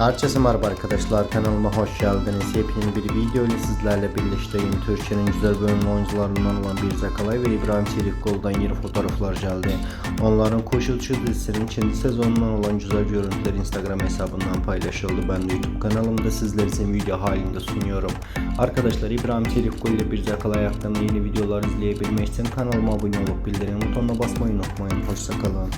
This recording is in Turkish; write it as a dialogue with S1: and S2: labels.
S1: Herkese merhaba arkadaşlar kanalıma hoş geldiniz. Yepyeni bir video ile sizlerle birlikteyim. Türkiye'nin güzel bölüm oyuncularından olan bir Zakalay ve İbrahim Çelikkol'dan yeni fotoğraflar geldi. Onların Koşulçu dizisinin ikinci sezonundan olan güzel görüntüler Instagram hesabından paylaşıldı. Ben de YouTube kanalımda sizler için video halinde sunuyorum. Arkadaşlar İbrahim Çelikkol ile bir Zakalay hakkında yeni videolar izleyebilmek için kanalıma abone olup bildirim butonuna basmayı unutmayın. Hoşçakalın.